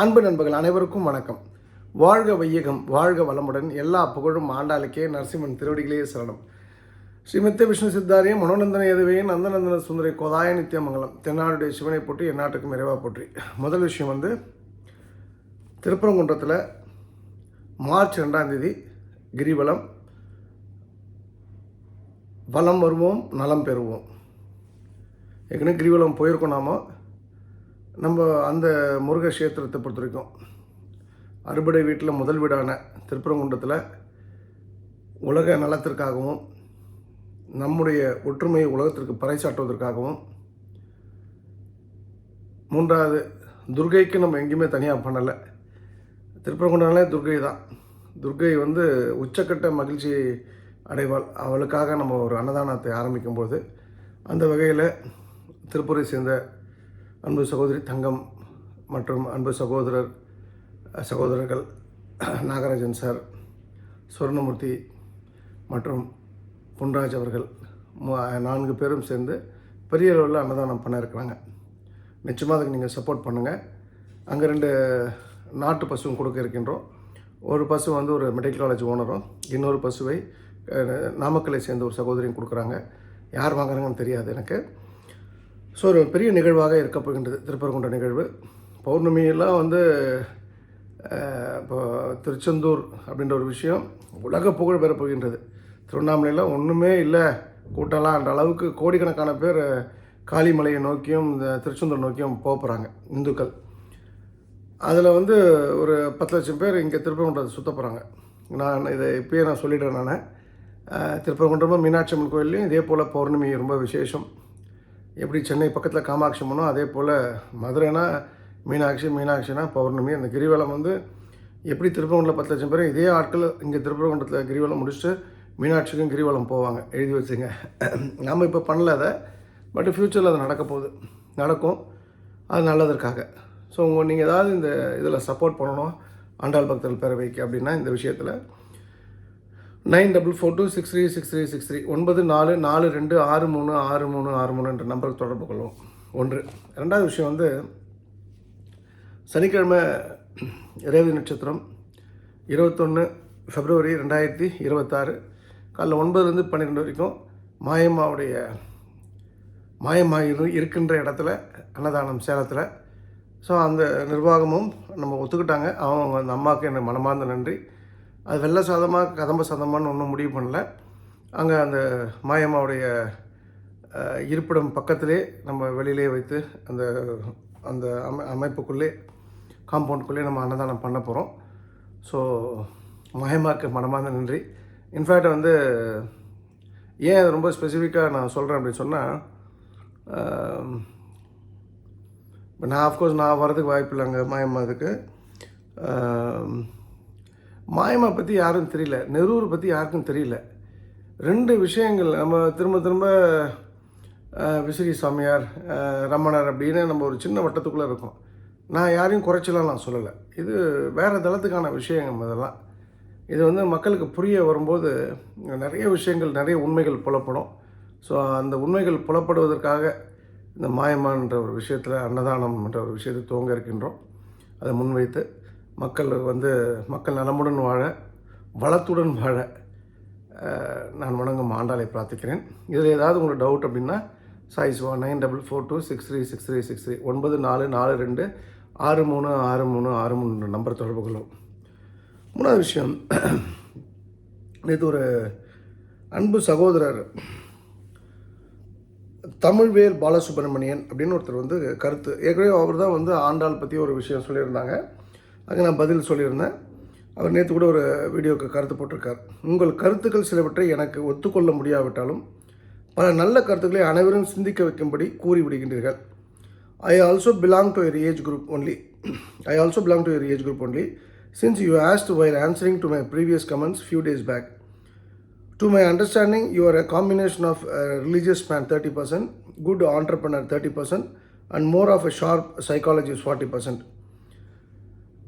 அன்பு நண்பர்கள் அனைவருக்கும் வணக்கம். வாழ்க வையகம் வாழ்க வளமுடன் எல்லா புகழும் ஆண்டாளுக்கே நரசிம்மன் திருவடிகளே சரணம். ஸ்ரீமத்த விஷ்ணு சித்தாரிய மனோநந்தன எதுவையே நந்தநந்தன சுந்தரி கோதாய நித்தியமங்கலம் தென்னாடுடைய சிவனை போற்றி எந்நாட்டுக்கும் இறைவா போற்றி. முதல் விஷயம் வந்து திருப்பரங்குன்றத்தில் மார்ச் ரெண்டாம் தேதி கிரிவலம் வலம் வருவோம் நலம் பெறுவோம். ஏற்கனவே கிரிவலம் போயிருக்கோம் நாம. நம்ம அந்த முருக கஷேத்திரத்தை பொறுத்த வரைக்கும் அறுபடை வீட்டில் முதல் வீடான திருப்பரங்குன்றத்தில் உலக நலத்திற்காகவும் நம்முடைய ஒற்றுமையை உலகத்திற்கு பறைசாற்றுவதற்காகவும் மூன்றாவது துர்கைக்கு நம்ம எங்கேயுமே தனியாக பண்ணலை. திருப்பரங்குன்றனாலே துர்கை தான். துர்கை வந்து உச்சக்கட்ட மகிழ்ச்சி அடைவாள். அவளுக்காக நம்ம ஒரு அன்னதானத்தை ஆரம்பிக்கும்போது அந்த வகையில் திருப்பூரை சேர்ந்த அன்பு சகோதரி தங்கம் மற்றும் அன்பு சகோதரர் சகோதரர்கள் நாகராஜன் சார் சுவர்ணமூர்த்தி மற்றும் பொன்ராஜ் அவர்கள் நான்கு பேரும் சேர்ந்து பெரிய அளவில் அன்னதானம் பண்ண இருக்கிறாங்க. நிச்சயமாக அதுக்கு நீங்கள் சப்போர்ட் பண்ணுங்கள் அங்கே ரெண்டு நாட்டு பசுவும் கொடுக்க இருக்கின்றோம். ஒரு பசு வந்து ஒரு மெடிக்கல் காலேஜ் ஓனரும் இன்னொரு பசுவை நாமக்கலை சேர்ந்த ஒரு சகோதரியும் கொடுக்குறாங்க. யார் வாங்குறாங்கன்னு தெரியாது எனக்கு. ஸோ ஒரு பெரிய நிகழ்வாக இருக்க போகின்றது திருப்பரங்குன்ற நிகழ்வு. பௌர்ணமியெல்லாம் வந்து இப்போ திருச்செந்தூர் அப்படின்ற ஒரு விஷயம் உலக புகழ் பெறப் போகின்றது. திருவண்ணாமலையில் ஒன்றுமே இல்லை. கூட்டம்லாம் அந்த அளவுக்கு கோடிக்கணக்கான பேர் காளிமலையை நோக்கியும் இந்த திருச்செந்தூர் நோக்கியும் போக போகிறாங்க இந்துக்கள். அதில் வந்து ஒரு பத்து லட்சம் பேர் இங்கே திருப்பரங்குன்றத்தை சுத்த போகிறாங்க நான் இதை இப்பயே நான் சொல்லிடுறேன் நான். திருப்பரங்குன்றமும் மீனாட்சி அம்மன் கோயில்லையும் இதே போல் பௌர்ணமி ரொம்ப விசேஷம். எப்படி சென்னை பக்கத்தில் காமாட்சி அம்மனோ அதே போல் மதுரைனா மீனாட்சி மீனாட்சினா பௌர்ணமி. அந்த கிரிவலம் வந்து எப்படி திருப்பரங்குன்றில் பத்து லட்சம் பேர் இதே ஆட்கள் இங்கே திருப்பரங்குன்றத்தில் கிரிவலம் முடிச்சுட்டு மீனாட்சிக்கும் கிரிவலம் போவாங்க. எழுதி வச்சுங்க. நாம் இப்போ பண்ணல அதை பட் ஃப்யூச்சரில் அது நடக்க போகுது. நடக்கும். அது நல்லதற்காக. ஸோ உங்கள் நீங்கள் ஏதாவது இந்த இதில் சப்போர்ட் பண்ணணும் ஆண்டாள் பக்தர்கள் பேரவைக்கு அப்படின்னா இந்த விஷயத்தில் nine double four two six three six three six three ஒன்பது நாலு நாலு ரெண்டு ஆறு மூணு ஆறு மூணு ஆறு மூணு என்ற நம்பருக்கு தொடர்பு கொள்வோம். ஒன்று. ரெண்டாவது விஷயம் வந்து சனிக்கிழமை ரேவதி நட்சத்திரம் இருபத்தொன்று பிப்ரவரி ரெண்டாயிரத்தி இருபத்தாறு காலைல ஒன்பதுலேருந்து பன்னிரெண்டு வரைக்கும் மாயம்மாவுடைய மாயம்மா இரு இருக்கின்ற இடத்துல அன்னதானம் சேலத்தில். ஸோ அந்த நிர்வாகமும் நம்ம ஒத்துக்கிட்டாங்க. அவங்க அந்த அம்மாவுக்கு என்ன மனமார்ந்த நன்றி. அது வெள்ளை சாதமாக கதம்ப சாதமானு ஒன்றும் முடிவு பண்ணல. அங்கே அந்த மாயம்மாவுடைய இருப்பிடம் பக்கத்திலே நம்ம வெளியிலே வைத்து அந்த அந்த அமை அமைப்புக்குள்ளே காம்பவுண்டுக்குள்ளே நம்ம அன்னதானம் பண்ண போகிறோம் ஸோ மாயமாக்கு மனமார்ந்த நன்றி. இன்ஃபேக்ட் வந்து ஏன் அது ரொம்ப ஸ்பெசிஃபிக்காக நான் சொல்கிறேன் அப்படின்னு சொன்னால் இப்போ நான் ஆஃப்கோர்ஸ் நான் வரதுக்கு வாய்ப்பு இல்லைங்க மாயம்மாதுக்கு மாயமா பற்றி யாரும் தெரியல நெரூர் பற்றி யாருக்கும் தெரியல. ரெண்டு விஷயங்கள் நம்ம திரும்ப திரும்ப விசிறி சாமியார் ரமணர் அப்படின்னு நம்ம ஒரு சின்ன வட்டத்துக்குள்ளே இருக்கோம். நான் யாரையும் குறைச்சலாம் நான் சொல்லலை. இது வேறு தளத்துக்கான விஷயங்கள் இதெல்லாம் இது வந்து மக்களுக்கு புரிய வரும்போது நிறைய விஷயங்கள் நிறைய உண்மைகள் புலப்படும். ஸோ அந்த உண்மைகள் புலப்படுவதற்காக இந்த மாயமான்ற ஒரு விஷயத்தில் அன்னதானம் என்ற ஒரு விஷயத்தை துவங்க இருக்கின்றோம். அதை முன்வைத்து மக்கள் வந்து மக்கள் நலமுடன் வாழ வளத்துடன் வாழ நான் வணங்கும் ஆண்டாளை பிரார்த்திக்கிறேன். இதில் ஏதாவது உங்களுக்கு டவுட் அப்படின்னா choice Siva nine double four two six three six three six three ஒன்பது நாலு நாலு ரெண்டு ஆறு மூணு ஆறு மூணு ஆறு மூணு நம்பர் தொடர்பு கொள்ளும் மூணாவது விஷயம் நேற்று ஒரு அன்பு சகோதரர் தமிழ்வேல் பாலசுப்ரமணியன் அப்படின்னு ஒருத்தர் வந்து கருத்து ஏற்கனவே அவர் தான் வந்து ஆண்டாள் பற்றி ஒரு விஷயம் சொல்லியிருந்தாங்க. அதுக்கு நான் பதில் சொல்லியிருந்தேன் அவர் நேற்று கூட ஒரு வீடியோக்கு கருத்து போட்டிருக்கார் உங்கள் கருத்துக்கள் சிலவற்றை எனக்கு ஒத்துக்கொள்ள முடியாவிட்டாலும் பல நல்ல கருத்துக்களை அனைவரும் சிந்திக்க வைக்கும்படி கூறிவிடுகின்றீர்கள் I also belong to your age group only I also belong to your age group only since you asked while answering to my previous comments few days back to my understanding you're a combination of religious man thirty percent good entrepreneur thirty percent and more of a sharp psychology forty percent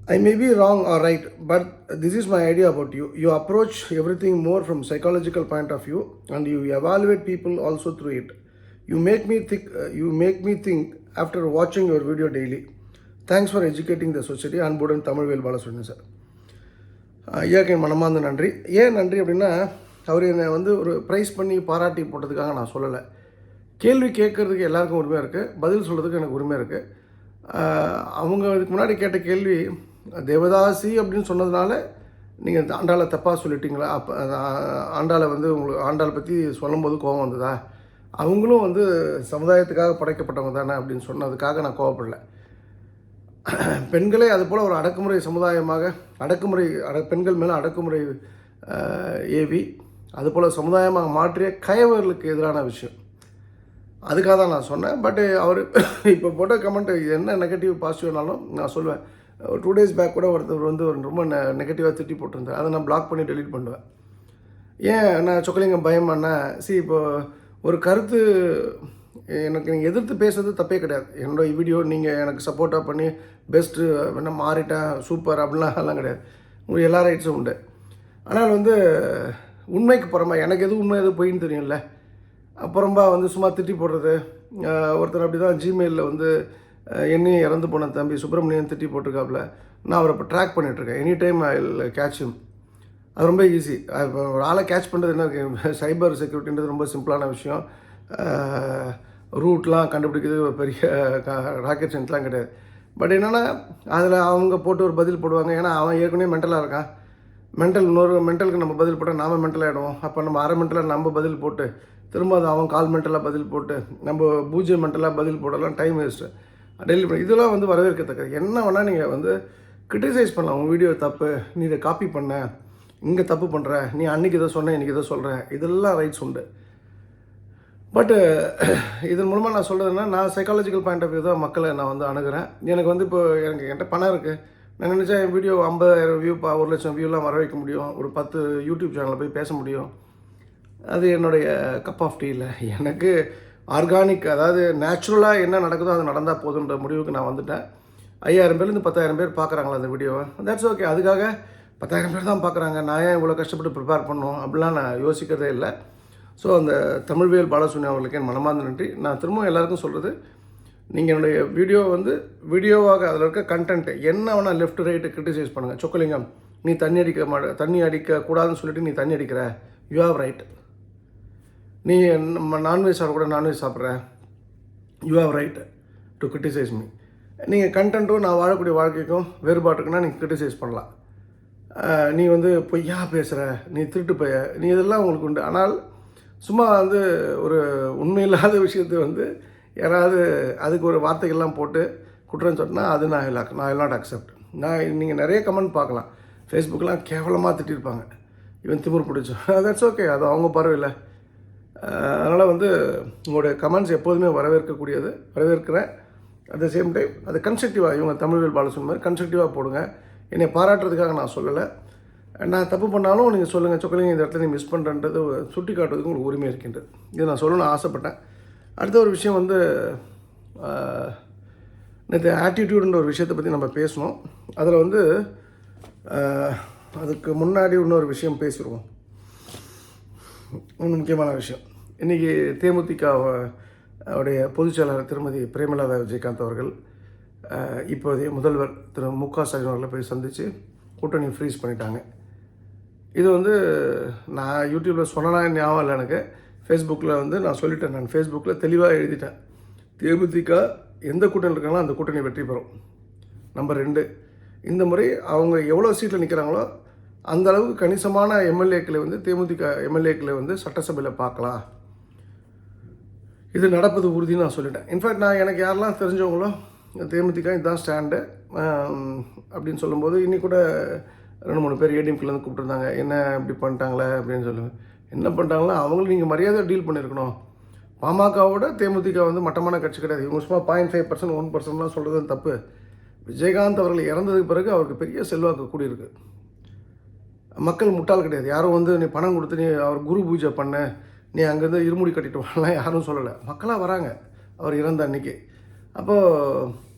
I may be wrong or right, but this is my idea about you. You approach everything more from psychological point of view, and you evaluate people also through it. You make me think. Uh, you make me think after watching your video daily. Thanks for educating the society அன்புடன் Tamilvel Balasubramanian sir ஐயாக்கு என் மனமார்ந்த நன்றி ஏன் நன்றி அப்படின்னா அவர் என்னை வந்து ஒரு ப்ரைஸ் பண்ணி பாராட்டி போட்டதுக்காக நான் சொல்லலை கேள்வி கேட்குறதுக்கு எல்லாருக்கும் உரிமை இருக்குது பதில் சொல்கிறதுக்கு எனக்கு உரிமை இருக்குது அவங்க இதுக்கு முன்னாடி கேட்ட கேள்வி தேவதாசி அப்படின்னு சொன்னதுனால நீங்கள் ஆண்டாளை தப்பாக சொல்லிட்டீங்களா? அப்போ ஆண்டாளை வந்து உங்களுக்கு ஆண்டாளை பற்றி சொல்லும்போது கோபம் வந்ததா? அவங்களும் வந்து சமுதாயத்துக்காக படைக்கப்பட்டவங்க தானே அப்படின்னு சொன்னதுக்காக நான் கோவப்படல. பெண்களே அதுபோல் ஒரு அடக்குமுறை சமுதாயமாக அடக்குமுறை அட பெண்கள் மேலே அடக்குமுறை ஏவி ஏவி அதுபோல் சமுதாயமாக மாற்றிய கயவர்களுக்கு எதிரான விஷயம். அதுக்காக தான் நான் சொன்னேன். பட்டு அவர் இப்போ போட்ட கமெண்ட் என்ன நெகட்டிவ் பாசிட்டிவ்னாலும் நான் சொல்லுவேன் ஒரு டூ டேஸ் பேக் கூட ஒருத்தர் வந்து ஒரு ரொம்ப நெ நெகட்டிவாக திட்டி போட்டிருந்தார். அதை நான் பிளாக் பண்ணி டெலிட் பண்ணுவேன். ஏன்? நான் சொக்கலிங்கம் பயமாண்ணா சி இப்போ ஒரு கருத்து எனக்கு நீங்கள் எதிர்த்து பேசுறது தப்பே கிடையாது. என்னோட வீடியோ நீங்கள் எனக்கு சப்போர்ட்டாக பண்ணி பெஸ்ட்டு என்ன மாறிட்டேன் சூப்பர் அப்படிலாம் எல்லாம் கிடையாது. உங்களுக்கு எல்லா ரைட்ஸும் உண்டு. ஆனால் வந்து உண்மைக்கு புறமா எனக்கு எது உண்மை எது பொய்ன்னு தெரியும்ல. அப்புறம்பா வந்து சும்மா திட்டி போடுறது ஒருத்தர் அப்படி தான் ஜிமெயிலில் வந்து என்னையும் இறந்து போன தம்பி சுப்பிரமணியன் திட்டி போட்டிருக்காப்புல. நான் அவரை இப்போ ட்ராக் பண்ணிகிட்ருக்கேன் எனி டைம் ஐ கேட்ச் அது ரொம்ப ஈஸி இப்போ ஒரு ஆளை கேட்ச் பண்ணுறது என்ன இருக்குது சைபர் செக்யூரிட்டின்றது ரொம்ப சிம்பிளான விஷயம். ரூட்லாம் கண்டுபிடிக்கிறது ஒரு பெரிய ராக்கெட் சயின்ஸ்லாம் கிடையாது. பட் என்னென்னா அதில் அவங்க போட்டு ஒரு பதில் போடுவாங்க. ஏன்னா அவன் ஏற்கனவே மென்டலாக இருக்கான். மென்டல் இன்னொரு மென்டலுக்கு நம்ம பதில் போட்டால் நாம் மென்டல் ஆகிடுவோம் அப்போ நம்ம அரை மென்டலாக நம்ம பதில் போட்டு திரும்ப அது அவன் கால் மென்டலாக பதில் போட்டு நம்ம பூஜ்ஜியம் மென்டலாக பதில் போடலாம். டைம் வேஸ்ட்டு டெலிட் இதெல்லாம் வந்து வரவேற்கத்தக்கது. என்ன வேணால் நீங்கள் வந்து கிரிட்டிசைஸ் பண்ணலாம். உங்கள் வீடியோ தப்பு நீ இதை காப்பி பண்ண இங்கே தப்பு பண்ணுற நீ அன்னைக்கு இதை சொன்ன இன்னைக்கு இதை சொல்கிற இதெல்லாம் ரைட்ஸ் உண்டு. பட்டு இதன் மூலமாக நான் சொல்கிறதுனா நான் சைக்காலஜிக்கல் பாயிண்ட் ஆஃப் வியூ தான் மக்களை நான் வந்து அணுகிறேன். எனக்கு வந்து இப்போ எனக்கு என்கிட்ட பணம் இருக்குது நான் நினச்சா என் வீடியோ ஐம்பதாயிரம் வியூ பா ஒரு லட்சம் வியூலாம் வர வைக்க முடியும். ஒரு பத்து யூடியூப் சேனலில் போய் பேச முடியும். அது என்னுடைய கப் ஆஃப் டீ இல்லை எனக்கு ஆர்கானிக் அதாவது நேச்சுரலாக என்ன நடக்குதோ அது நடந்தால் போதுன்ற முடிவுக்கு நான் வந்துட்டேன். ஐயாயிரம் பேர்லேருந்து பத்தாயிரம் பேர் பார்க்குறாங்களா அந்த வீடியோவை? தட்ஸ் ஓகே அதுக்காக பத்தாயிரம் பேர் தான் பார்க்குறாங்க. நான் ஏன் இவ்வளோ கஷ்டப்பட்டு ப்ரிப்பேர் பண்ணோம் அப்படிலாம் நான் யோசிக்கிறதே இல்லை. ஸோ அந்த தமிழ்வேல் பாலசுனி அவர்களுக்கு என் மனமார்ந்த நன்றி. நான் திரும்பவும் எல்லாருக்கும் சொல்கிறது நீங்கள் என்னுடைய வீடியோ வந்து வீடியோவாக அதில் இருக்க கண்டென்ட்டு என்ன வேணால் லெஃப்ட் ரைட்டு கிரிட்டிசைஸ் பண்ணுங்கள் சொக்கலிங்கம் நீ தண்ணி அடிக்க மாட்ட தண்ணி அடிக்கக்கூடாதுன்னு சொல்லிட்டு நீ தண்ணி அடிக்கிற. யூ ஹாவ் ரைட் நீ நம்ம நான்வெஜ் சாப்பிட நான்வெஜ் சாப்பிட்ற you have right to criticize me நீங்கள் கண்டென்ட்டும் நான் வாழக்கூடிய வாழ்க்கைக்கும் வேறுபாட்டுக்குன்னா நீங்கள் கிரிட்டிசைஸ் பண்ணலாம். நீ வந்து பொய்யா பேசுகிற நீ திருட்டு பைய நீ இதெல்லாம் உங்களுக்கு உண்டு. ஆனால் சும்மா வந்து ஒரு உண்மையில்லாத விஷயத்தை வந்து யாராவது அதுக்கு ஒரு வார்த்தைகள்லாம் போட்டு குற்றம் சொன்னால் அது நான் இல்லை நான் நாட் அக்செப்ட் நான் நீங்கள் நிறைய கமெண்ட் பார்க்கலாம். ஃபேஸ்புக்கெலாம் கேவலமாக திட்டிருப்பாங்க. இவன் திமிர் பிடிச்சோம் தட்ஸ் ஓகே அது அவங்க பரவாயில்லை அதனால் வந்து உங்களுடைய கமெண்ட்ஸ் எப்போதுமே வரவேற்கக்கூடியது. வரவேற்கிறேன். அட் த சேம் டைம் அது கன்ஸ்ட்ரக்டிவாக இவங்க தமிழ்வேல் பாலசுன் மாதிரி கன்ஸ்ட்ரக்டிவாக போடுங்க. என்னை பாராட்டுறதுக்காக நான் சொல்லலை. நான் தப்பு பண்ணாலும் நீங்கள் சொல்லுங்கள் சொக்கலிங்க இந்த இடத்துல நீ மிஸ் பண்ணுறன்றது சுட்டி காட்டுறதுக்கு உங்களுக்கு உரிமை இருக்கின்றது. இது நான் சொல்லணும்னு ஆசைப்பட்டேன். அடுத்த ஒரு விஷயம் வந்து நேற்று ஆட்டிடியூடுன்ற ஒரு விஷயத்தை பற்றி நம்ம பேசணும். அதில் வந்து அதுக்கு முன்னாடி இன்னொரு விஷயம் பேசிடுவோம். ஒன்று முக்கியமான விஷயம். இன்றைக்கி தேமுதிக உடைய பொதுச்செயலாளர் திருமதி பிரேமலதா விஜயகாந்த் அவர்கள் இப்போதைய முதல்வர் திரு மு க ஸ்டாலின் அவர்களை போய் சந்தித்து கூட்டணி ஃப்ரீஸ் பண்ணிட்டாங்க. இது வந்து நான் யூடியூப்பில் சொன்னா ஞாபகம் இல்லை எனக்கு. ஃபேஸ்புக்கில் வந்து நான் சொல்லிட்டேன். நான் ஃபேஸ்புக்கில் தெளிவாக எழுதிட்டேன். தேமுதிக எந்த கூட்டணி இருக்காங்களோ அந்த கூட்டணி வெற்றி பெறும். நம்பர் ரெண்டு இந்த முறை அவங்க எவ்வளோ சீட்டில் நிற்கிறாங்களோ அந்த அளவுக்கு கணிசமான எம்எல்ஏக்களை வந்து தேமுதிக எம்எல்ஏக்களை வந்து சட்டசபையில் பார்க்கலாம். இது நடப்பது உறுதின்னு நான் சொல்லிட்டேன். இன்ஃபேக்ட் நான் எனக்கு யாரெல்லாம் தெரிஞ்சவங்களோ தேமுதிக இதுதான் ஸ்டாண்டு அப்படின்னு சொல்லும்போது இன்னி கூட ரெண்டு மூணு பேர் ஏடிஎம்கிலேருந்து கூப்பிட்டுருந்தாங்க. என்ன இப்படி பண்ணிட்டாங்களே அப்படின்னு சொல்லுவேன் என்ன பண்ணிட்டாங்களா அவங்களும் நீங்கள் மரியாதை டீல் பண்ணியிருக்கணும் பாமகவோட தேமுதிக வந்து மட்டமான கட்சி கிடையாது. இவங்க சும்மா பாயிண்ட் ஃபைவ் பர்சன்ட் ஒன் பர்சன்ட்லாம் சொல்கிறது தப்பு. விஜயகாந்த் அவர்கள் இறந்ததுக்கு பிறகு அவருக்கு பெரிய செல்வாக்கு கூடியிருக்கு. மக்கள் முட்டாள் கிடையாது. யாரும் வந்து நீ பணம் கொடுத்து நீ அவர் குரு பூஜை பண்ண. நீ அங்கேருந்து இருமுடி கட்டிட்டு வரலாம் யாரும் சொல்லலை. மக்களாக வராங்க. அவர் இறந்த அன்னைக்கு. அப்போது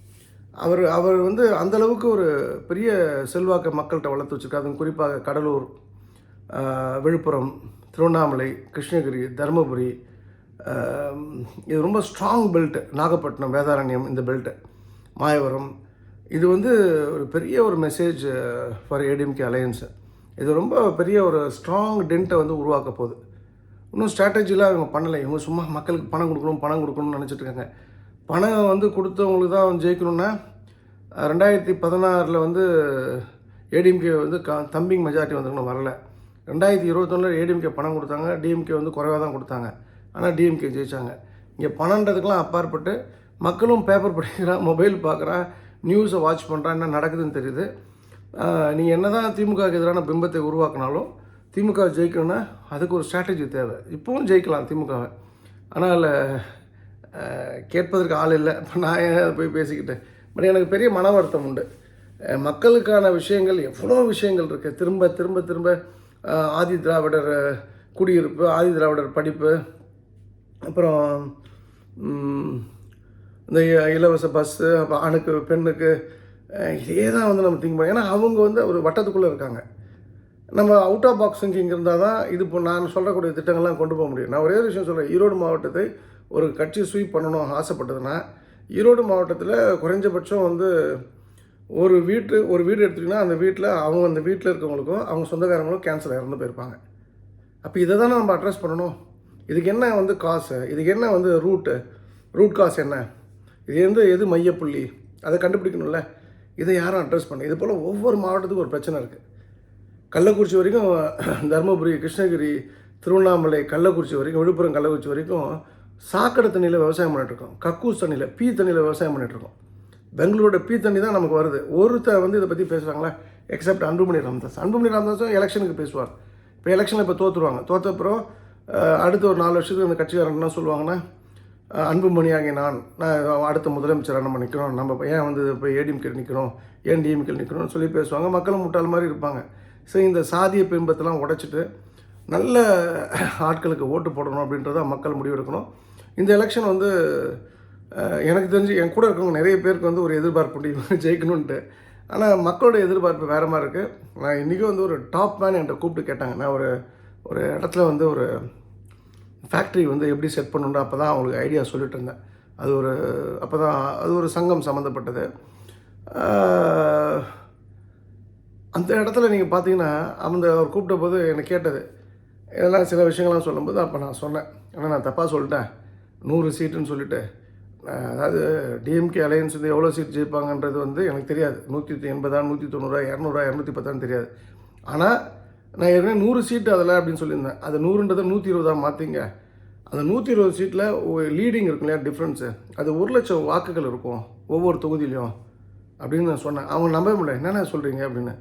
அவர் அவர் வந்து அந்த அளவுக்கு ஒரு பெரிய செல்வாக்கை மக்கள்கிட்ட வளர்த்து வச்சுருக்காரு. அதுவும் குறிப்பாக கடலூர் விழுப்புரம் திருவண்ணாமலை கிருஷ்ணகிரி தருமபுரி இது ரொம்ப ஸ்ட்ராங் பெல்ட்டு நாகப்பட்டினம் வேதாரண்யம் இந்த பெல்ட்டு மாயவரம். இது வந்து ஒரு பெரிய ஒரு மெசேஜ் ஃபார் ஏடிஎம்கே அலையன்ஸு இது ரொம்ப பெரிய ஒரு ஸ்ட்ராங் டென்ட்டை வந்து உருவாக்க போகுது. இன்னும் ஸ்ட்ராட்டஜிலாம் இவங்க பண்ணலை. இவங்க சும்மா மக்களுக்கு பணம் கொடுக்கணும் பணம் கொடுக்கணும்னு நினச்சிட்ருக்காங்க பணம் வந்து கொடுத்தவங்களுக்கு தான் ஜெயிக்கணும்னா ஜெயிக்கணுன்னா ரெண்டாயிரத்தி பதினாறில் வந்து ஏடிஎம்கே வந்து க தம்பிங் மெஜாரிட்டி வந்துருக்கணும் வரல. ரெண்டாயிரத்தி இருபத்தொன்னில் ஏடிஎம்கே பணம் கொடுத்தாங்க. டிஎம்கே வந்து குறைவாக தான் கொடுத்தாங்க. ஆனால் டிஎம்கே ஜெயிச்சாங்க. இங்கே பணன்றதுக்கெலாம் அப்பாற்பட்டு மக்களும் பேப்பர் படிக்கிறான் மொபைல் பார்க்குறான் நியூஸை வாட்ச் பண்ணுறான் என்ன நடக்குதுன்னு தெரியுது. நீ என்ன தான் திமுகவுக்கு எதிரான பிம்பத்தை உருவாக்குனாலும் திமுக ஜெயிக்கணும்னா அதுக்கு ஒரு ஸ்ட்ராட்டஜி தேவை. இப்போவும் ஜெயிக்கலாம் திமுகவை. ஆனால் கேட்பதற்கு ஆள் இல்லை. இப்போ நான் ஏன் போய் பேசிக்கிட்டேன்? பட் எனக்கு பெரிய மன வருத்தம் உண்டு. மக்களுக்கான விஷயங்கள் எவ்வளோ விஷயங்கள் இருக்குது திரும்ப திரும்ப திரும்ப ஆதி திராவிடர் குடியிருப்பு ஆதி திராவிடர் படிப்பு அப்புறம் இந்த இலவச பஸ்ஸு அப்புறம் ஆணுக்கு பெண்ணுக்கு இதே தான் வந்து நம்ம திங்க் பண்ணோம் ஏன்னா அவங்க வந்து ஒரு வட்டத்துக்குள்ளே இருக்காங்க. நம்ம அவுட் ஆஃப் பாக்ஸ் திங்கிங் இருந்தால் தான் இது இப்போ நான் சொல்லக்கூடிய திட்டங்கள்லாம் கொண்டு போக முடியும். நான் ஒரே ஒரு விஷயம் சொல்கிறேன் ஈரோடு மாவட்டத்தை ஒரு கட்சி ஸ்வீப் பண்ணணும் ஆசைப்பட்டதுன்னா ஈரோடு மாவட்டத்தில் குறைஞ்சபட்சம் வந்து ஒரு வீட்டு ஒரு வீடு எடுத்துக்கிட்டிங்கன்னா அந்த வீட்டில் அவங்க அந்த வீட்டில் இருக்கவங்களுக்கும் அவங்க சொந்தக்காரங்களும் கேன்சர் இறந்து போயிருப்பாங்க. அப்போ இதை தானே நம்ம அட்ரஸ் பண்ணணும்? இதுக்கு என்ன வந்து காசு இதுக்கு என்ன வந்து ரூட்டு ரூட் காசு என்ன? இது எந்த எது மையப்புள்ளி? அதை கண்டுபிடிக்கணும்ல. இதை யாரும் அட்ரஸ் பண்ண இது போல் ஒவ்வொரு மாவட்டத்துக்கும் ஒரு பிரச்சனை இருக்குது கள்ளக்குறிச்சி வரைக்கும் தருமபுரி கிருஷ்ணகிரி திருவண்ணாமலை கள்ளக்குறிச்சி வரைக்கும் விழுப்புரம் கள்ளக்குறிச்சி வரைக்கும் சாக்கடை தண்ணியில் விவசாயம் பண்ணிகிட்ருக்கோம் கக்கூஸ் தண்ணியில் பீ தண்ணியில் விவசாயம் பண்ணிகிட்ருக்கோம் பெங்களூரோட பீ தண்ணி தான் நமக்கு வருது. ஒருத்தர் வந்து இதை பற்றி பேசுகிறாங்களா எக்ஸப்ட் அன்புமணி ராமதாஸ். அன்புமணி ராமதாஸும் எலெக்ஷனுக்கு பேசுவார். இப்போ எலெக்ஷனில் இப்போ தோற்றுருவாங்க தோற்ற அப்புறம் அடுத்த ஒரு நாலு வருஷத்துக்கு அந்த கட்சிக்காரங்க என்ன சொல்லுவாங்கன்னா அன்புமணி ஆகிய நான் நான் அடுத்த முதலமைச்சராக நம்ம நிற்கிறோம் நம்ம ஏன் வந்து இப்போ ஏடிஎம்கே நிற்கிறோம் ஏன் டிஎம்கே நிற்கிறோம்னு சொல்லி பேசுவாங்க. மக்களும் முட்டாள் மாதிரி இருப்பாங்க. ஸோ இந்த சாதிய பிம்பத்தெல்லாம் உடைச்சிட்டு நல்ல ஆட்களுக்கு ஓட்டு போடணும் அப்படின்றத மக்கள் முடிவெடுக்கணும். இந்த எலெக்ஷன் வந்து எனக்கு தெரிஞ்சு என் கூட இருக்கவங்க நிறைய பேருக்கு வந்து ஒரு எதிர்பார்ப்பு ஜெயிக்கணுன்ட்டு ஆனால் மக்களோட எதிர்பார்ப்பு வேறு மாதிரி இருக்குது நான் இன்றைக்கும் வந்து ஒரு டாப் மேன் என்கிட்ட கூப்பிட்டு கேட்டாங்க. நான் ஒரு ஒரு இடத்துல வந்து ஒரு ஃபேக்ட்ரி வந்து எப்படி செட் பண்ணணுன்ற அப்போ தான் அவங்களுக்கு ஐடியா சொல்லிட்டு இருந்தேன். அது ஒரு அப்போ தான் அது ஒரு சங்கம் சம்மந்தப்பட்டது அந்த இடத்துல நீங்கள் பார்த்தீங்கன்னா அந்த அவர் கூப்பிட்ட போது என்னை கேட்டது. இதெல்லாம் சில விஷயங்கள்லாம் சொல்லும்போது அப்போ நான் சொன்னேன். ஆனால் நான் தப்பாக சொல்லிட்டேன். நூறு சீட்டுன்னு சொல்லிட்டு அதாவது டிஎம்கே அலையன்ஸ் வந்து எவ்வளோ சீட் ஜெயிப்பாங்கன்றது வந்து எனக்கு தெரியாது. நூற்றி எண்பதா நூற்றி தொண்ணூறா இரநூறா இரநூத்தி பத்தான்னு தெரியாது. ஆனால் நான் ஏற்கனவே நூறு சீட்டு அதில் அப்படின்னு சொல்லியிருந்தேன். அது நூறுன்றதை நூற்றி இருபதாக மாற்றிங்க அந்த நூற்றி இருபது சீட்டில் லீடிங் இருக்கும் இல்லையா டிஃப்ரென்ஸு அது ஒரு லட்சம் வாக்குகள் இருக்கும் ஒவ்வொரு தொகுதியிலையும். அப்படின்னு நான் சொன்னேன். அவங்க நம்பவே முடியல. என்னென்ன சொல்கிறீங்க அப்படின்னு.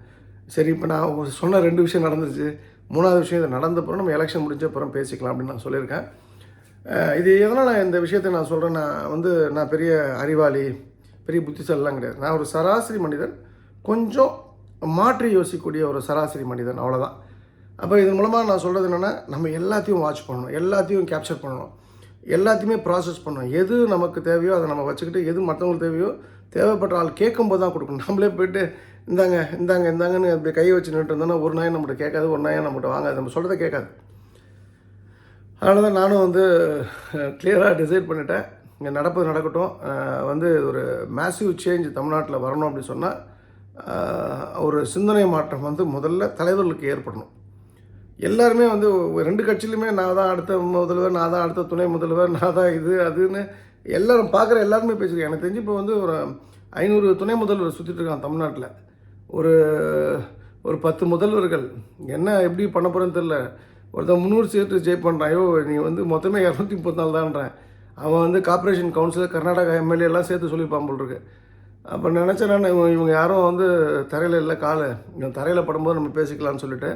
சரி இப்போ நான் சொன்ன ரெண்டு விஷயம் நடந்துச்சு மூணாவது விஷயம் இது நடந்த அப்புறம் நம்ம எலெக்ஷன் முடிஞ்ச அப்புறம் பேசிக்கலாம் அப்படின்னு நான் சொல்லியிருக்கேன். இது எதனால் இந்த விஷயத்தை நான் சொல்கிறேன் நான் வந்து நான் பெரிய அறிவாளி பெரிய புத்திசாலிலாம் கிடையாது. நான் ஒரு சராசரி மனிதன் கொஞ்சம் மாற்றி யோசிக்கக்கூடிய ஒரு சராசரி மனிதன் அவ்வளோதான் அப்போ இதன் மூலமாக நான் சொல்கிறது என்னென்னா நம்ம எல்லாத்தையும் வாட்ச் பண்ணணும் எல்லாத்தையும் கேப்சர் பண்ணணும் எல்லாத்தையுமே ப்ராசஸ் பண்ணணும். எது நமக்கு தேவையோ அதை நம்ம வச்சுக்கிட்டு எது மற்றவங்களுக்கு தேவையோ தேவைப்பட்ட ஆள் கேட்கும்போது தான் கொடுக்கணும். நம்மளே போயிட்டு இந்தாங்க இந்தாங்க இந்தாங்கன்னு அப்படி கையை வச்சு நின்றுட்டு இருந்தோன்னா ஒரு நாய் நம்மகிட்ட கேட்காது ஒரு நாயை நம்மகிட்ட வாங்காது நம்ம சொல்கிறத கேட்காது. அதனால தான் நானும் வந்து கிளியராக டிசைட் பண்ணிட்டேன். இங்கே நடப்பது நடக்கட்டும். வந்து ஒரு மேசிவ் சேஞ்ச் தமிழ்நாட்டில் வரணும் அப்படின்னு சொன்னால் ஒரு சிந்தனை மாற்றம் வந்து முதல்ல தலைவர்களுக்கு ஏற்படணும். எல்லாருமே வந்து ரெண்டு கட்சியிலுமே நான் தான் அடுத்த முதல்வர் நான் தான் அடுத்த துணை முதல்வர் நான் தான் இது அதுன்னு எல்லாரும் பார்க்குற எல்லாருமே பேசியிருக்கேன் எனக்கு தெரிஞ்சு இப்போ வந்து ஒரு ஐநூறு துணை முதல்வர் சுற்றிட்டு இருக்கான் தமிழ்நாட்டில். ஒரு ஒரு பத்து முதல்வர்கள். என்ன எப்படி பண்ண போகிறேன்னு தெரில ஒருத்தன் முந்நூறு சீட்டு ஜெய் பண்ணுறான் ஐயோ நீ வந்து மொத்தமே இரநூத்தி முப்பத்தி நாலு தான்றேன். அவன் வந்து கார்ப்பரேஷன் கவுன்சிலர் கர்நாடகா எம்எல்ஏ எல்லாம் சேர்த்து சொல்லியிருப்பான் போல் இருக்கு. அப்போ நினச்சேன் நான் இவங்க யாரும் வந்து தரையில் இல்லை காலை. இவன் தரையில் படும்போது நம்ம பேசிக்கலாம்னு சொல்லிட்டு.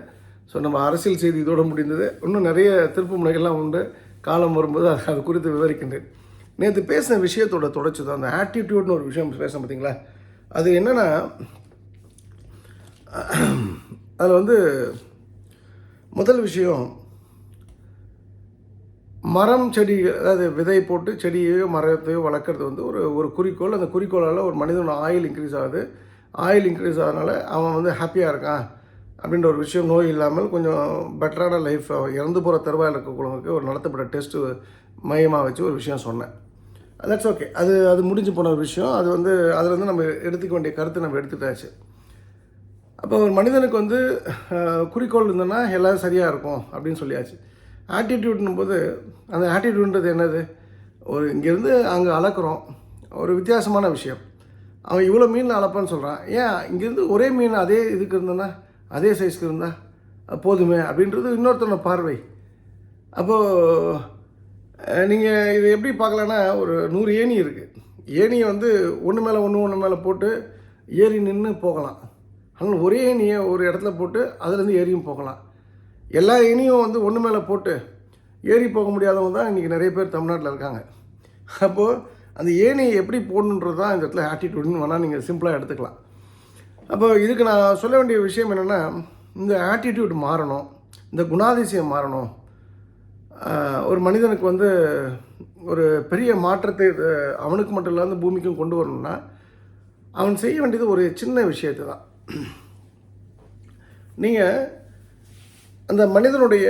ஸோ நம்ம அரசியல் செய்தி இதோட முடிந்தது. இன்னும் நிறைய திருப்பு முனைகள்லாம் உண்டு. காலம் வரும்போது அது அது குறித்து விவரிக்கின்றேன். நேற்று பேசின விஷயத்தோட தொடர்ச்சி தான். அந்த ஆட்டிடியூட்னு ஒரு விஷயம் பேச பார்த்தீங்களா அது என்னென்னா அதில் வந்து முதல் விஷயம் மரம் செடி அதாவது விதை போட்டு செடியையோ மரத்தையோ வளர்க்குறது வந்து ஒரு ஒரு குறிக்கோள். அந்த குறிக்கோளால் ஒரு மனிதனோட ஆயில் இன்க்ரீஸ் ஆகுது. ஆயில் இன்க்ரீஸ் ஆகிறதுனால அவன் வந்து ஹாப்பியாக இருக்கான் அப்படின்ற ஒரு விஷயம் நோய் இல்லாமல் கொஞ்சம் பெட்டரான லைஃப் இறந்து போகிற தருவாயில் இருக்கவங்களுக்கு ஒரு நடத்தப்பட்ட டெஸ்ட்டு மையமாக வச்சு ஒரு விஷயம் சொன்னேன். தட்ஸ் ஓகே அது அது முடிஞ்சு போன ஒரு விஷயம். அது வந்து அதில் வந்து நம்ம எடுத்துக்க வேண்டிய கருத்தை நம்ம எடுத்துட்டாச்சு அப்போ ஒரு மனிதனுக்கு வந்து குறிக்கோள் இருந்ததுன்னா எல்லாம் சரியாக இருக்கும் அப்படின்னு சொல்லியாச்சு. ஆட்டிடியூட்னும் போது அந்த ஆட்டிடியூட்ன்றது என்னது? ஒரு இங்கேருந்து அங்கே அளக்குறோம். ஒரு வித்தியாசமான விஷயம். அவன் இவ்வளோ மீன் அளப்பான்னு சொல்கிறான் ஏன் இங்கேருந்து ஒரே மீன் அதே இதுக்கு இருந்ததுன்னா அதே சைஸ்க்கு இருந்தால் போதுமே அப்படின்றது இன்னொருத்தனை பார்வை. அப்போது நீங்கள் இது எப்படி பார்க்கலன்னா ஒரு நூறு ஏணி இருக்குது ஏணியை வந்து ஒன்று மேலே ஒன்று ஒன்று மேலே போட்டு ஏறி நின்று போகலாம். ஆனால் ஒரே ஏணியை ஒரு இடத்துல போட்டு அதுலேருந்து ஏறியும் போகலாம். எல்லா ஏணியும் வந்து ஒன்று மேலே போட்டு ஏறி போக முடியாதவங்க தான் இன்றைக்கி நிறைய பேர் தமிழ்நாட்டில் இருக்காங்க. அப்போது அந்த ஏணியை எப்படி போடணுன்றது தான் இந்த இடத்துல ஆட்டிடியூடுன்னு வேணால் நீங்கள் சிம்பிளாக எடுத்துக்கலாம். அப்போ இதுக்கு நான் சொல்ல வேண்டிய விஷயம் என்னென்னா இந்த ஆட்டிடியூட் மாறணும் இந்த குணாதிசயம் மாறணும். ஒரு மனிதனுக்கு வந்து ஒரு பெரிய மாற்றத்தை அவனுக்கு மட்டும் இல்லாத பூமிக்கும் கொண்டு வரணும்னா அவன் செய்ய வேண்டியது ஒரு சின்ன விஷயத்தை தான் நீங்கள் அந்த மனிதனுடைய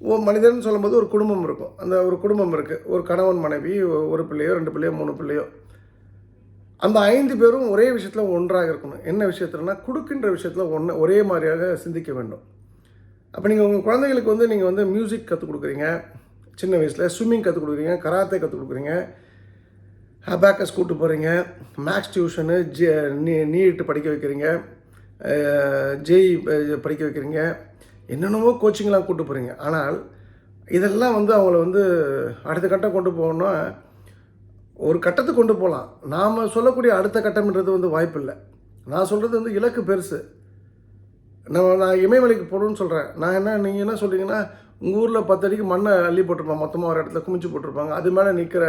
ஓ மனிதன் சொல்லும்போது ஒரு குடும்பம் இருக்கும். அந்த ஒரு குடும்பம் இருக்குது ஒரு கணவன் மனைவி ஒரு பிள்ளையோ ரெண்டு பிள்ளையோ மூணு பிள்ளையோ. அந்த ஐந்து பேரும் ஒரே விஷயத்தில் ஒன்றாக இருக்கணும். என்ன விஷயத்துலனா கொடுக்கின்ற விஷயத்தில் ஒன்று ஒரே மாதிரியாக சிந்திக்க வேண்டும். அப்போ நீங்கள் உங்கள் குழந்தைகளுக்கு வந்து நீங்கள் வந்து மியூசிக் கற்றுக் கொடுக்குறீங்க. சின்ன வயசில் ஸ்விம்மிங் கற்றுக் கொடுக்குறீங்க கராத்தே கற்றுக் கொடுக்குறீங்க. ஹபேக்கஸ் கூட்டு போகிறீங்க மேக்ஸ் டியூஷனு ஜே நீ நீட்டு படிக்க வைக்கிறீங்க. ஜேஇ படிக்க வைக்கிறீங்க. என்னென்னமோ கோச்சிங்லாம் கூப்பிட்டு போகிறீங்க ஆனால் இதெல்லாம் வந்து அவங்கள வந்து அடுத்த கட்டம் கொண்டு போகணும்னா ஒரு கட்டத்துக்கு கொண்டு போகலாம் நாம் சொல்லக்கூடிய அடுத்த கட்டம்ன்றது வந்து வாய்ப்பு இல்லை. நான் சொல்கிறது வந்து இலக்கு பெருசு. நம்ம நான் இமயமலைக்கு போகணும்னு சொல்கிறேன் நான் என்ன நீங்கள் என்ன சொல்கிறீங்கன்னா உங்கள் ஊரில் பத்து அடிக்கு மண்ணை அள்ளி போட்டிருப்பாங்க. மொத்தமாக ஒரு இடத்துல குமிச்சு போட்டிருப்பாங்க. அது மேலே நிற்கிற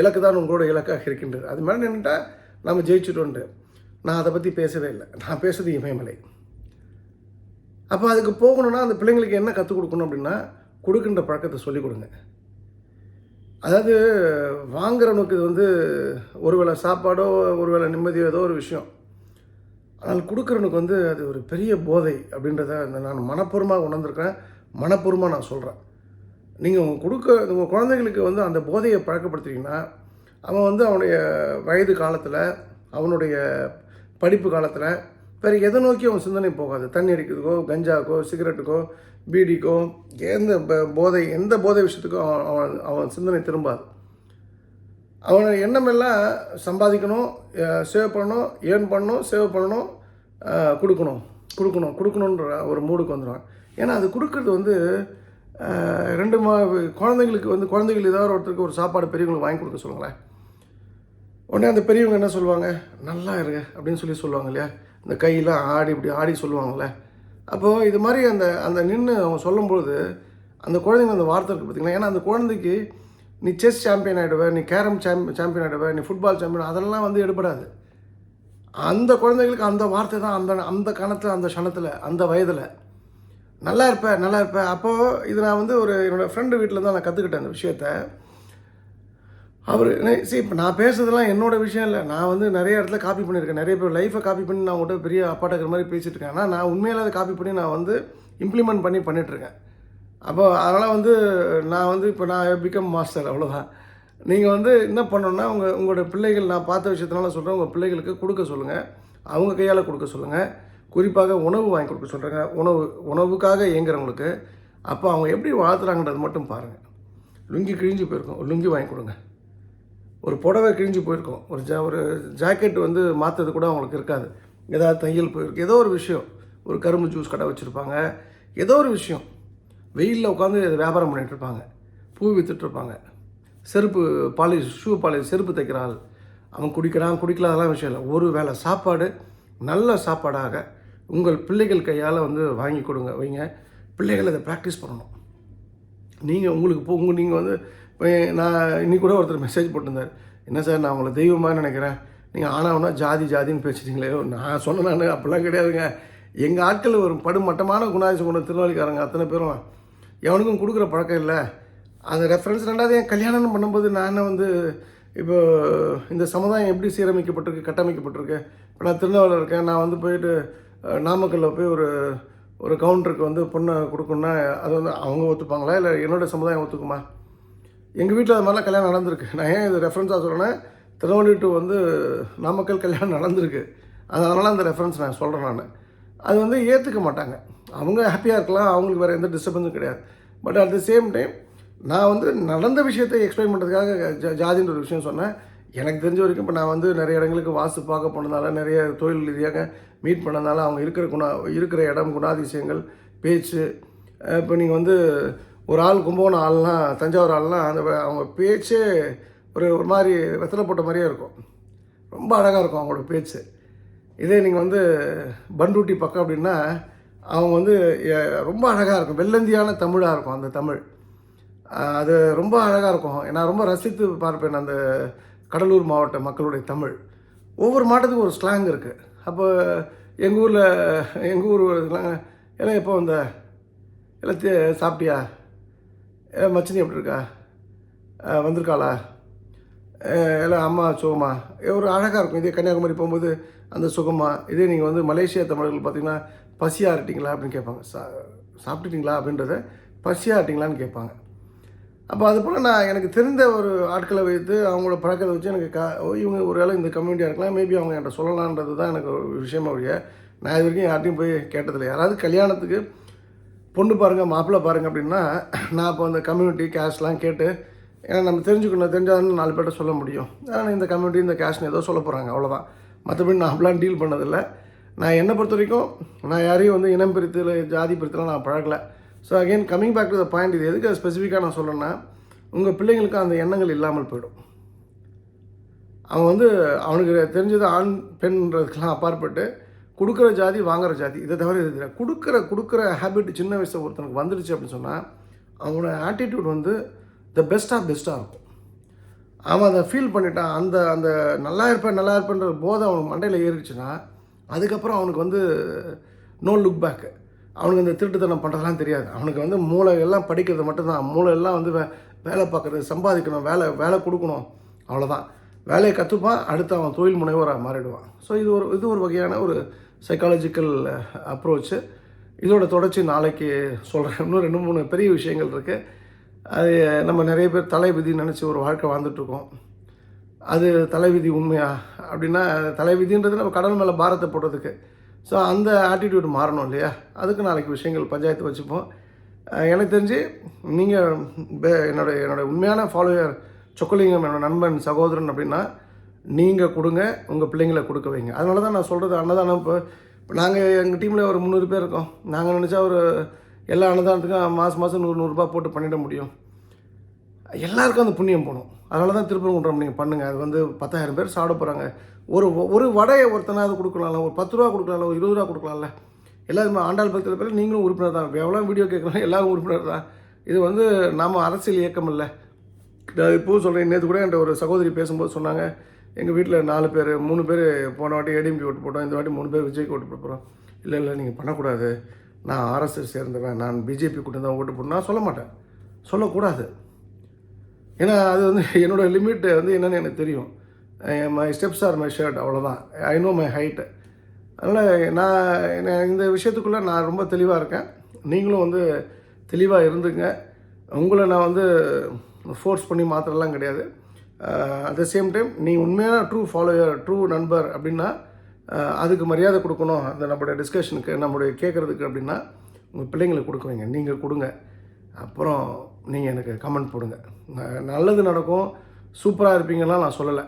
இலக்கு தான் உங்களோட இலக்காக இருக்கின்றது. அது மேலே நின்றுட்டால் நம்ம ஜெயிச்சிட்டோன்ட்டு நான் அதை பற்றி பேசவே இல்லை. நான் பேசுறது இமயமலை. அப்போ அதுக்கு போகணுன்னா அந்த பிள்ளைங்களுக்கு என்ன கற்றுக் கொடுக்கணும் அப்படின்னா கொடுக்கின்ற பழக்கத்தை சொல்லிக் கொடுங்க. அதாவது வாங்குறவனுக்கு இது வந்து ஒருவேளை சாப்பாடோ ஒருவேளை நிம்மதியோ ஏதோ ஒரு விஷயம். ஆனால் கொடுக்குறவனுக்கு வந்து அது ஒரு பெரிய போதை அப்படின்றத அந்த நான் மனப்பூர்வமாக உணர்ந்திருக்கிறேன். மனப்பூர்வமாக நான் சொல்கிறேன் நீங்கள் கொடுக்க உங்கள் குழந்தைகளுக்கு வந்து அந்த போதையை பழக்கப்படுத்துறீங்கன்னா அவன் வந்து அவனுடைய வயது காலத்தில் அவனுடைய படிப்பு காலத்தில் வேறு எதை நோக்கி அவன் சிந்தனை போகாது. தண்ணி அடிக்கிறதுக்கோ கஞ்சாக்கோ சிகரெட்டுக்கோ பீடிக்கோ எந்த போதை எந்த போதை விஷயத்துக்கோ அவன் அவன் அவன் சிந்தனை திரும்பாது. அவனோட எண்ணமெல்லாம் சம்பாதிக்கணும் சேவ் பண்ணணும் ஏர்ன் பண்ணணும் சேவ் பண்ணணும் கொடுக்கணும். கொடுக்கணும். கொடுக்கணுன்ற ஒரு மூடுக்கு வந்துடுவான் ஏன்னா அது கொடுக்கறது வந்து ரெண்டு மா குழந்தைங்களுக்கு வந்து குழந்தைகள் ஏதாவது ஒருத்தருக்கு ஒரு சாப்பாடு பெரியவங்களுக்கு வாங்கி கொடுக்க சொல்லுங்களேன். உடனே அந்த பெரியவங்க என்ன சொல்லுவாங்க? நல்லா இருங்க அப்படின்னு சொல்லி சொல்லுவாங்க இல்லையா? இந்த கையெல்லாம் ஆடி இப்படி ஆடி சொல்லுவாங்கள்ல அப்போது இது மாதிரி அந்த அந்த நின்று அவங்க சொல்லும்பொழுது அந்த குழந்தைங்க அந்த வார்த்தை இருக்குது பார்த்திங்களா ஏன்னா அந்த குழந்தைக்கு நீ செஸ் சாம்பியன் ஆகிடுவ நீ கேரம் சாம் சாம்பியன் ஆகிடுவ நீ ஃபுட்பால் சாம்பியன் அதெல்லாம் வந்து எடுபடாது. அந்த குழந்தைங்களுக்கு அந்த வார்த்தை தான் அந்த அந்த கணத்தில் அந்த க்ஷணத்தில் அந்த வயதில். நல்லா இருப்பேன் நல்லா இருப்பேன் அப்போது இது நான் வந்து ஒரு என்னோடய ஃப்ரெண்டு வீட்டில் தான் நான் கற்றுக்கிட்டேன் அந்த விஷயத்த. அவர் சரி இப்போ நான் பேசுறதெல்லாம் என்னோடய விஷயம் இல்லை. நான் வந்து நிறைய இடத்துல காப்பி பண்ணியிருக்கேன். நிறைய பேர் லைஃப்பை காப்பி பண்ணி நான் உங்கள்கிட்ட பெரிய அப்பாட்டக்கிற மாதிரி பேசிகிட்டு இருக்கேன் ஆனால் நான் உண்மையில அதை காப்பி பண்ணி நான் வந்து இம்ப்ளிமெண்ட் பண்ணி பண்ணிகிட்ருக்கேன் அப்போ அதனால் வந்து நான் வந்து இப்போ நான் பிகம் மாஸ்டர் அவ்வளோதான் நீங்கள் வந்து என்ன பண்ணணும்னா உங்கள் உங்களோட பிள்ளைகள் நான் பார்த்த விஷயத்தினால சொல்கிறேன் உங்கள் பிள்ளைகளுக்கு கொடுக்க சொல்லுங்கள் அவங்க கையால் கொடுக்க சொல்லுங்கள் குறிப்பாக உணவு வாங்கி கொடுக்க சொல்கிறாங்க உணவு உணவுக்காக இயங்குறவங்களுக்கு அப்போ அவங்க எப்படி வாழ்த்துறாங்கன்றது மட்டும் பாருங்கள் லுங்கி கிழிஞ்சு போயிருக்கோம். ஒரு லுங்கி வாங்கி கொடுங்க. ஒரு புடவை கிழிஞ்சு போயிருக்கோம். ஒரு ஜா ஒரு ஜாக்கெட் வந்து மாற்றுறது கூட அவங்களுக்கு இருக்காது. ஏதாவது தையல் போயிருக்கு. ஏதோ ஒரு விஷயம். ஒரு கரும்பு ஜூஸ் கடை வச்சுருப்பாங்க. ஏதோ ஒரு விஷயம். வெயிலில் உட்காந்து வியாபாரம் பண்ணிகிட்ருப்பாங்க இருப்பாங்க. பூ விற்றுட்ருப்பாங்க செருப்பு பாலிஷ் ஷூ பாலிஷ் செருப்பு தைக்கிற ஆள். அவன் குடிக்கிறான் குடிக்கலாம் அதெல்லாம் விஷயம் இல்லை. ஒரு வேளை சாப்பாடு நல்ல சாப்பாடாக உங்கள் பிள்ளைகள் கையால் வந்து வாங்கி கொடுங்க வைங்க. பிள்ளைகள் அதை ப்ராக்டிஸ் பண்ணணும். நீங்கள் உங்களுக்கு இப்போ உங்கள் நீங்கள் வந்து இப்போ நான் இன்னைக்கு கூட ஒருத்தர் மெசேஜ் போட்டிருந்தார். என்ன சார் நான் உங்களை தெய்வமாக நினைக்கிறேன். நீங்கள் ஆனாவனா ஜாதி ஜாதின்னு பேசிட்டீங்களே நான் சொன்னேன் நான் அப்படிலாம் கிடையாதுங்க. எங்கள் ஆட்கள் ஒரு படுமட்டமான குணாதிசம் கொண்ட திருநாளிக்காரங்க அத்தனை பேரும். எவனுக்கும் கொடுக்குற பழக்கம் இல்லை. அந்த ரெஃபரன்ஸ் ரெண்டாவது என் கல்யாணம் பண்ணும்போது நான் வந்து இப்போ இந்த சமுதாயம் எப்படி சீரமைக்கப்பட்டிருக்கு கட்டமைக்கப்பட்டிருக்கு? இப்போ நான் திருநெல்வேலியில் இருக்கேன். நான் வந்து போயிட்டு அஹ், நாமக்கல்ல போய் ஒரு ஒரு கவுண்டருக்கு வந்து பொண்ணை கொடுக்கணுன்னா அது வந்து அவங்க ஒத்துப்பாங்களா? இல்லை என்னோட சமுதாயம் ஒத்துக்குமா? எங்கள் வீட்டில் அது மாதிரிலாம் கல்யாணம் நடந்திருக்கு. நான் ஏன் இது ரெஃபரன்ஸாக சொல்கிறேன்னா திருநெல்வேலி டு வந்து நாமக்கல் கல்யாணம் நடந்திருக்கு. அதனால அந்த ரெஃபரன்ஸ் நான் சொல்கிறேன் நான். அது வந்து ஏற்றுக்க மாட்டாங்க. அவங்க ஹாப்பியாக இருக்கலாம் அவங்களுக்கு வேறு எந்த டிஸ்டர்பன்ஸும் கிடையாது. But at the same time நான் வந்து நடந்த விஷயத்தை எக்ஸ்பிளைன் பண்ணுறதுக்காக ஜா ஜாதின்ற ஒரு விஷயம் சொன்னேன். எனக்கு தெரிஞ்ச வரைக்கும் இப்போ நான் வந்து நிறைய இடங்களுக்கு வாசு பார்க்க போனதால நிறைய தொழில் ரீதியாக மீட் பண்ணதால அவங்க இருக்கிற குணா இருக்கிற இடம் குணாதிசயங்கள் பேச்சு இப்போ நீங்கள் வந்து ஒரு ஆள் கும்பகோணம் ஆள்லாம் தஞ்சாவூர் ஆள்லாம் அந்த அவங்க பேச்சே ஒரு ஒரு மாதிரி வெத்தலை போட்ட மாதிரியே இருக்கும். ரொம்ப அழகாக இருக்கும் அவங்களோட பேச்சு. இதே நீங்கள் வந்து பண்டூட்டி பக்கம் அப்படின்னா அவங்க வந்து ரொம்ப அழகாக இருக்கும். வெள்ளந்தியான தமிழாக இருக்கும் அந்த தமிழ். அது ரொம்ப அழகாக இருக்கும். நான் ரொம்ப ரசித்து பார்ப்பேன் அந்த கடலூர் மாவட்ட மக்களுடைய தமிழ். ஒவ்வொரு மாவட்டத்துக்கும் ஒரு ஸ்லாங் இருக்குது அப்போ எங்கள் ஊரில் எங்கள் ஊர் எல்லாம் எப்போ வந்த? எல்லாத்தையும் சாப்பிட்டியா? எல்லாம் மச்சினி எப்படி இருக்கா? வந்திருக்காளா? எல்லாம் அம்மா சுகமா? ஒரு அழகாக இருக்கும். இதே கன்னியாகுமரி போகும்போது அந்த சுகமா? இதே நீங்கள் வந்து மலேசியா தமிழர்கள் பார்த்தீங்கன்னா பசியாக இருட்டிங்களா அப்படின்னு கேட்பாங்க. சா சாப்பிட்டுட்டிங்களா அப்படின்றத பசியாக இருட்டிங்களான்னு கேட்பாங்க. அப்போ அது போல் நான் எனக்கு தெரிந்த ஒரு ஆட்களை வைத்து அவங்களோட பழக்கத்தை வச்சு எனக்கு கா இவங்க ஒரு வேளை இந்த கம்யூனிட்டியாக இருக்கலாம். மேபி அவங்க என்கிட்ட சொல்லலான்றது தான் எனக்கு ஒரு விஷயமா ஒழிய நான் இது வரைக்கும் யார்ட்டையும் போய் கேட்டதில்லை. யாராவது கல்யாணத்துக்கு பொண்ணு பாருங்கள் மாப்பிள்ளை பாருங்கள் அப்படின்னா நான் இப்போ அந்த கம்யூனிட்டி கேஷ்லாம் கேட்டு ஏன்னா நம்ம தெரிஞ்சுக்கணும் தெரிஞ்சாதான் நாலு பேர்ட்ட சொல்ல முடியும். ஆனால் இந்த கம்யூனிட்டி இந்த கேஷ்னு ஏதோ சொல்ல போகிறாங்க அவ்வளோதான் மற்றபடி நான் அப்படிலாம் டீல் பண்ணதில்லை. நான் என்னை பொறுத்த வரைக்கும் நான் யாரையும் வந்து இனம் பிரித்து இல்லை ஜாதி பிரித்துலாம் நான் பழகலை. So again coming back to the point இது எதுக்கு ஸ்பெசிஃபிக்காக நான் சொல்லணுன்னா உங்கள் பிள்ளைங்களுக்கு அந்த எண்ணங்கள் இல்லாமல் போயிடும். அவன் வந்து அவனுக்கு தெரிஞ்சது ஆண் பெண்ன்றதுக்கெல்லாம் அப்பாற்பட்டு கொடுக்குற ஜாதி வாங்குற ஜாதி இதை தவிர இது கொடுக்குற கொடுக்குற ஹேபிட் சின்ன வயசில் ஒருத்தனுக்கு வந்துடுச்சு அப்படின்னு சொன்னால் அவனோட ஆட்டிடியூட் வந்து த பெஸ்ட் ஆஃப் பெஸ்ட்டாக இருக்கும். அவன் அதை ஃபீல் பண்ணிட்டான் அந்த அந்த நல்லா இருப்பேன் நல்லா இருப்பேன்ற போதை அவனுக்கு மண்டையில் ஏறிடுச்சுன்னா அதுக்கப்புறம் அவனுக்கு வந்து நோ லுக் பேக்கு அவனுக்கு இந்த திருட்டுத்தனம் பண்ணுறதுலாம் தெரியாது. அவனுக்கு வந்து மூளை எல்லாம் படிக்கிறது மட்டும்தான். மூளை எல்லாம் வந்து வே வேலை பார்க்குறது சம்பாதிக்கணும் வேலை வேலை கொடுக்கணும். அவ்வளோதான் வேலையை கற்றுப்பான் அடுத்து அவன் தொழில் முனைவராக மாறிடுவான். ஸோ இது ஒரு இது ஒரு வகையான ஒரு சைக்காலஜிக்கல் அப்ரோச்சு இதோட தொடர்ச்சி நாளைக்கு சொல்கிறேன் இன்னும் ரெண்டு மூணு பெரிய விஷயங்கள் இருக்குது அது நம்ம நிறைய பேர் தலைவிதி நினச்சி ஒரு வாழ்க்கை வாழ்ந்துட்டுருக்கோம். அது தலைவிதி உண்மையா? அப்படின்னா தலைவிதின்றது நம்ம கடல் மேலே பாரத்தை போடுறதுக்கு. ஸோ அந்த ஆட்டிடியூட் மாறணும் இல்லையா? அதுக்கு நாளைக்கு விஷயங்கள் பஞ்சாயத்து வச்சுப்போம். எனக்கு தெரிஞ்சு நீங்கள் என்னோட என்னோட உண்மையான ஃபாலோயர் சொக்கலிங்கம் என்னோடய நண்பன் சகோதரன் அப்படின்னா நீங்கள் கொடுங்க உங்கள் பிள்ளைங்களை கொடுக்க வைங்க. அதனால தான் நான் சொல்கிறது அன்னதானம் இப்போ நாங்கள் எங்கள் டீமில் ஒரு முந்நூறு பேர் இருக்கோம். நாங்கள் நினச்சா ஒரு எல்லா அன்னதானத்துக்கும் மாதம் மாதம் நூறு நூறுரூபா போட்டு பண்ணிட முடியும். எல்லாருக்கும் அந்த புண்ணியம் போகணும். அதனால தான் திருப்பரங்குன்றம் நீங்கள் பண்ணுங்கள் அது வந்து பத்தாயிரம் பேர் சாப்பிட போகிறாங்க ஒரு ஒரு வடையை ஒருத்தனாவது கொடுக்கலாம்ல ஒரு பத்து ரூபா கொடுக்கலாம்ல ஒரு இருபது ரூபா கொடுக்கலாம்ல. எல்லாருமே ஆண்டாள் பக்கத்தில் பேர் நீங்களும் உறுப்பினர் தான். எவ்வளோ வீடியோ கேட்குறோம் எல்லாரும் உறுப்பினர் தான். இது வந்து நாம் அரசியல் இயக்கம் இல்லை. நான் இப்போவும் சொல்கிறேன் நேற்று கூட என்கிட்ட ஒரு சகோதரி பேசும்போது சொன்னாங்க எங்கள் வீட்டில் நாலு பேர் மூணு பேர் போன வாட்டி ஏடிஎம்பி ஓட்டு போட்டோம் இந்த வாட்டி மூணு பேர் விஜய்க்கு ஓட்டு போட போகிறோம் இல்லை இல்லை நீங்கள் பண்ணக்கூடாது. நான் ஆர்எஸ்எஸ் சேர்ந்துடுவேன் நான் பிஜேபி கூட்டம் தான் ஓட்டு போடணும். சொல்ல மாட்டேன். சொல்லக்கூடாது. ஏன்னா அது வந்து என்னோடய லிமிட்டு வந்து என்னென்னு எனக்கு தெரியும். My steps are my shirt அவ்வளோதான் ஐ நோ மை ஹைட்டு அதனால் நான் என்ன- இந்த விஷயத்துக்குள்ளே நான் ரொம்ப தெளிவாக இருக்கேன். நீங்களும் வந்து தெளிவாக இருந்துங்க. உங்களை நான் வந்து ஃபோர்ஸ் பண்ணி மாத்திரலாம் கிடையாது. அட் த சேம் டைம் நீ உண்மையான ட்ரூ ஃபாலோயர் ட்ரூ நண்பர் அப்படின்னா eh, அதுக்கு மரியாதை கொடுக்கணும். அந்த நம்மளுடைய டிஸ்கஷனுக்கு நம்மளுடைய கேட்குறதுக்கு அப்படின்னா உங்கள் பிள்ளைங்களுக்கு கொடுக்குவீங்க நீங்கள் கொடுங்க. அப்புறம் நீங்கள் எனக்கு கமெண்ட் போடுங்க. ந- நல்லது நடக்கும். சூப்பராக இருப்பீங்கலாம் நான் சொல்லலை.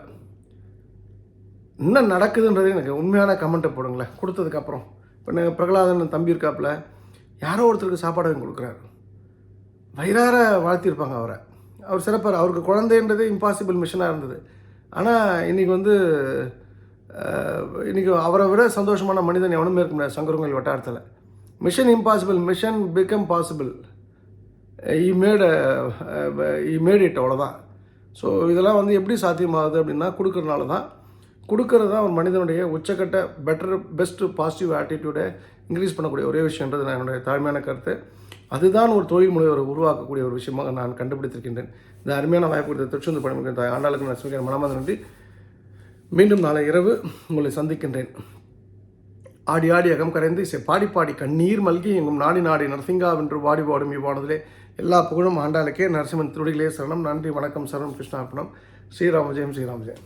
என்ன நடக்குதுன்றது எனக்கு உண்மையான கமெண்ட்டை போடுங்களேன். கொடுத்ததுக்கப்புறம். இப்போ நாங்கள் பிரகலாதன் தம்பி இருக்காப்புல யாரோ ஒருத்தருக்கு சாப்பாடு கொடுக்குறாரு. வயிறார வாழ்த்திருப்பாங்க அவரை. அவர் சிறப்பார். அவருக்கு குழந்தைன்றது இம்பாசிபிள் மிஷனாக இருந்தது. ஆனால் இன்றைக்கி வந்து இன்றைக்கி இன்னைக்கு அவரை விட சந்தோஷமான மனிதன் எவனுமே இருக்க முடியாது சங்கரங்கோயில் வட்டாரத்தில். Mission impossible mission become possible I made I made it அவ்வளோதான் ஸோ இதெல்லாம் வந்து எப்படி சாத்தியமாகுது அப்படின்னா கொடுக்குறனால தான் கொடுக்கறது தான் ஒரு மனிதனுடைய உச்சக்கட்ட பெட்டர் பெஸ்ட்டு பாசிட்டிவ் ஆட்டிடியூடை இன்க்ரீஸ் பண்ணக்கூடிய ஒரே விஷயன்றது நான் என்னுடைய தாழ்மையான கருத்து. அதுதான் ஒரு தொழில் முனைவரை உருவாக்கக்கூடிய ஒரு விஷயமாக நான் கண்டுபிடித்திருக்கின்றேன். இந்த அருமையான வாய்ப்பு கொடுத்த திருச்செந்தூர் பணிமுக ஆண்டாளுக்கு நான் சொல்கிறேன் மனமாத நன்றி. மீண்டும் நாளை இரவு உங்களை சந்திக்கின்றேன். ஆடி ஆடி அகம் கரைந்து இசை பாடி பாடி கண்ணீர் மல்கி எங்கும் நாடி நாடி நரசிங்கா வென்று வாடி பாடும் இவ்வானதிலே. எல்லா புகழும் ஆண்டாளுக்கே நரசிம்மன் திருடிகளே சரணம். நன்றி வணக்கம் சரணம் கிருஷ்ணார்ப்பணம். ஸ்ரீராமஜெயம் ஸ்ரீராமஜெயம்